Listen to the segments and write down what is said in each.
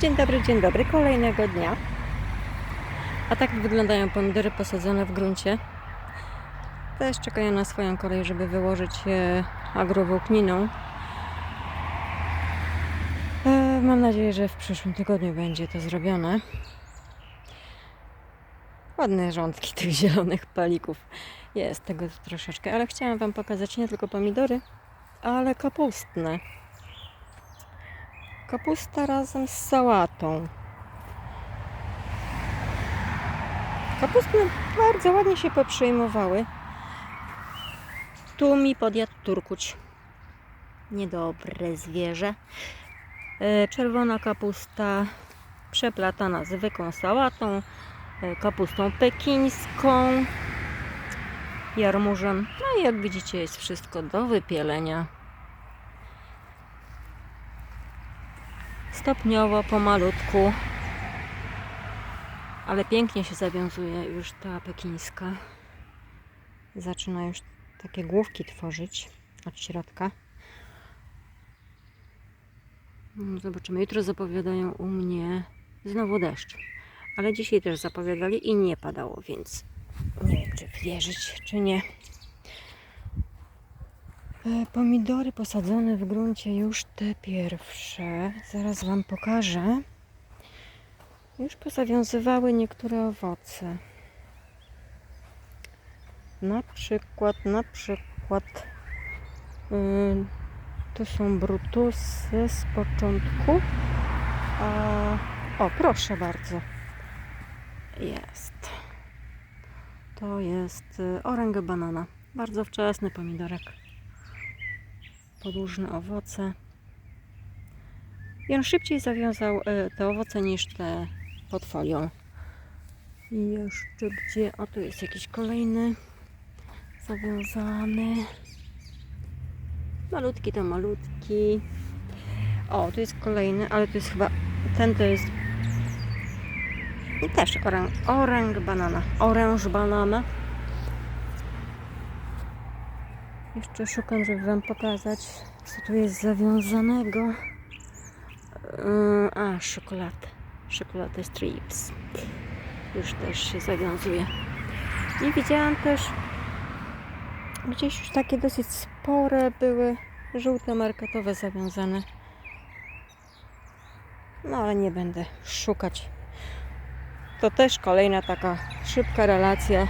Dzień dobry, dzień dobry, kolejnego dnia. A tak wyglądają pomidory posadzone w gruncie. Też czekają na swoją kolej, żeby wyłożyć je agrowłókniną. E, Mam nadzieję, że w przyszłym tygodniu będzie to zrobione. Ładne rządki tych zielonych palików. Jest tego troszeczkę, ale chciałam Wam pokazać nie tylko pomidory, ale kapustne. Kapusta razem z sałatą. Kapustne bardzo ładnie się poprzyjmowały. Tu mi podjadł turkuć. Niedobre zwierzę. E, Czerwona kapusta przeplatana zwykłą sałatą, e, kapustą pekińską, jarmużem. No i jak widzicie jest wszystko do wypielenia. Stopniowo, pomalutku. Ale pięknie się zawiązuje już ta pekińska. Zaczyna już takie główki tworzyć od środka. Mm, Zobaczymy. Jutro zapowiadają u mnie znowu deszcz. Ale dzisiaj też zapowiadali i nie padało, więc nie wiem, czy wierzyć, czy nie. E, Pomidory posadzone w gruncie już te pierwsze. Zaraz Wam pokażę. Już pozawiązywały niektóre owoce. Na przykład, na przykład yy, to są brutusy z początku. A, o, proszę bardzo. Jest. To jest y, oręga banana. Bardzo wczesny pomidorek podłużne owoce. I on szybciej zawiązał e, te owoce niż te pod folią. I jeszcze gdzie? O, tu jest jakiś kolejny zawiązany. Malutki to malutki. O, tu jest kolejny, ale to jest chyba ten to jest też oręż banana. Oręż banana. Jeszcze szukam, żeby Wam pokazać, co tu jest zawiązanego. Yy, A, czekolada. Czekolada strips. Już też się zawiązuje. I widziałam też, gdzieś już takie dosyć spore były żółte marketowe zawiązane. No ale nie będę szukać. To też kolejna taka szybka relacja.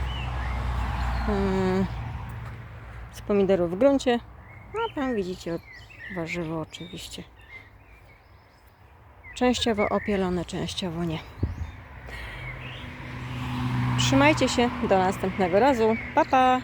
Yy, pomidorów w gruncie. A tam widzicie warzywo oczywiście. Częściowo opielone, częściowo nie. Trzymajcie się, do następnego razu. Pa pa!